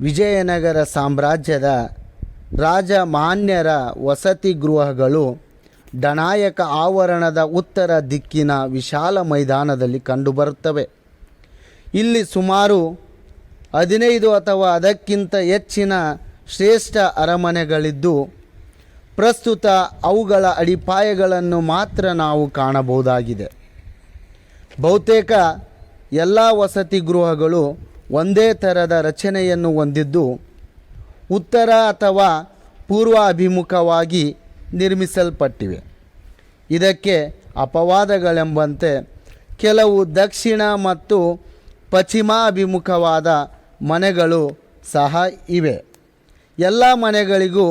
ವಿಜಯನಗರ ಸಾಮ್ರಾಜ್ಯದ ರಾಜಮಾನ್ಯರ ವಸತಿ ಗೃಹಗಳು ಡನಾಯಕ ಆವರಣದ ಉತ್ತರ ದಿಕ್ಕಿನ ವಿಶಾಲ ಮೈದಾನದಲ್ಲಿ ಕಂಡುಬರುತ್ತವೆ. ಇಲ್ಲಿ ಸುಮಾರು ಹದಿನೈದು ಅಥವಾ ಅದಕ್ಕಿಂತ ಹೆಚ್ಚಿನ ಶ್ರೇಷ್ಠ ಅರಮನೆಗಳಿದ್ದು, ಪ್ರಸ್ತುತ ಅವುಗಳ ಅಡಿಪಾಯಗಳನ್ನು ಮಾತ್ರ ನಾವು ಕಾಣಬಹುದಾಗಿದೆ. ಬಹುತೇಕ ಎಲ್ಲ ವಸತಿ ಗೃಹಗಳು ಒಂದೇ ಥರದ ರಚನೆಯನ್ನು ಹೊಂದಿದ್ದು ಉತ್ತರ ಅಥವಾ ಪೂರ್ವ ಅಭಿಮುಖವಾಗಿ ನಿರ್ಮಿಸಲ್ಪಟ್ಟಿವೆ. ಇದಕ್ಕೆ ಅಪವಾದಗಳೆಂಬಂತೆ ಕೆಲವು ದಕ್ಷಿಣ ಮತ್ತು ಪಶ್ಚಿಮಾಭಿಮುಖವಾದ ಮನೆಗಳು ಸಹ ಇವೆ. ಎಲ್ಲ ಮನೆಗಳಿಗೂ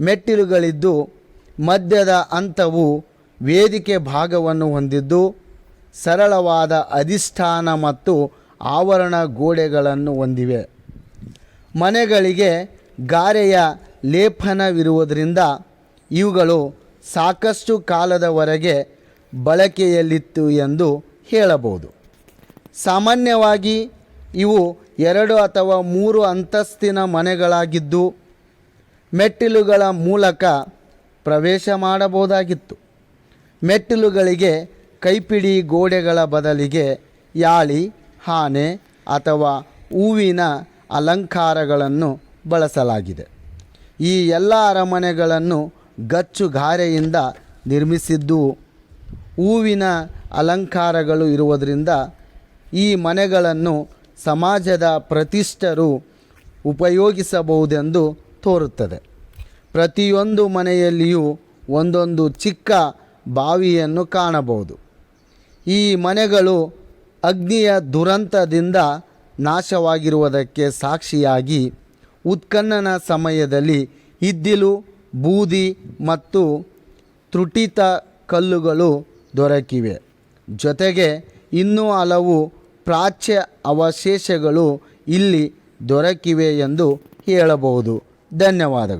ಮೆಟ್ಟಿಲುಗಳಿದ್ದು ಮಧ್ಯದ ಹಂತವು ವೇದಿಕೆ ಭಾಗವನ್ನು ಹೊಂದಿದ್ದು ಸರಳವಾದ ಅಧಿಷ್ಠಾನ ಮತ್ತು ಆವರಣ ಗೋಡೆಗಳನ್ನು ಹೊಂದಿವೆ. ಮನೆಗಳಿಗೆ ಗಾರೆಯ ಲೇಪನವಿರುವುದರಿಂದ ಇವುಗಳು ಸಾಕಷ್ಟು ಕಾಲದವರೆಗೆ ಬಳಕೆಯಲ್ಲಿತ್ತು ಎಂದು ಹೇಳಬಹುದು. ಸಾಮಾನ್ಯವಾಗಿ ಇವು ಎರಡು ಅಥವಾ ಮೂರು ಅಂತಸ್ತಿನ ಮನೆಗಳಾಗಿದ್ದು, ಮೆಟ್ಟಿಲುಗಳ ಮೂಲಕ ಪ್ರವೇಶ ಮಾಡಬಹುದಾಗಿತ್ತು. ಮೆಟ್ಟಿಲುಗಳಿಗೆ ಕೈಪಿಡಿ ಗೋಡೆಗಳ ಬದಲಿಗೆ ಯಾಳಿ ಆನೆ ಅಥವಾ ಹೂವಿನ ಅಲಂಕಾರಗಳನ್ನು ಬಳಸಲಾಗಿದೆ. ಈ ಎಲ್ಲ ಅರಮನೆಗಳನ್ನು ಗಚ್ಚು ಗಾರೆಯಿಂದ ನಿರ್ಮಿಸಿದ್ದು ಹೂವಿನ ಅಲಂಕಾರಗಳು ಇರುವುದರಿಂದ ಈ ಮನೆಗಳನ್ನು ಸಮಾಜದ ಪ್ರತಿಷ್ಠರು ಉಪಯೋಗಿಸಬಹುದೆಂದು ತೋರುತ್ತದೆ. ಪ್ರತಿಯೊಂದು ಮನೆಯಲ್ಲಿಯೂ ಒಂದೊಂದು ಚಿಕ್ಕ ಬಾವಿಯನ್ನು ಕಾಣಬಹುದು. ಈ ಮನೆಗಳು ಅಗ್ನಿಯ ದುರಂತದಿಂದ ನಾಶವಾಗಿರುವುದಕ್ಕೆ ಸಾಕ್ಷಿಯಾಗಿ ಉತ್ಖನ್ನನ ಸಮಯದಲ್ಲಿ ಇದ್ದಿಲು ಬೂದಿ ಮತ್ತು ತ್ರುಟಿತ ಕಲ್ಲುಗಳು ದೊರಕಿವೆ. ಜೊತೆಗೆ ಇನ್ನೂ ಹಲವು ಪ್ರಾಚ್ಯ ಅವಶೇಷಗಳು ಇಲ್ಲಿ ದೊರಕಿವೆ ಎಂದು ಹೇಳಬಹುದು. ಧನ್ಯವಾದಗಳು.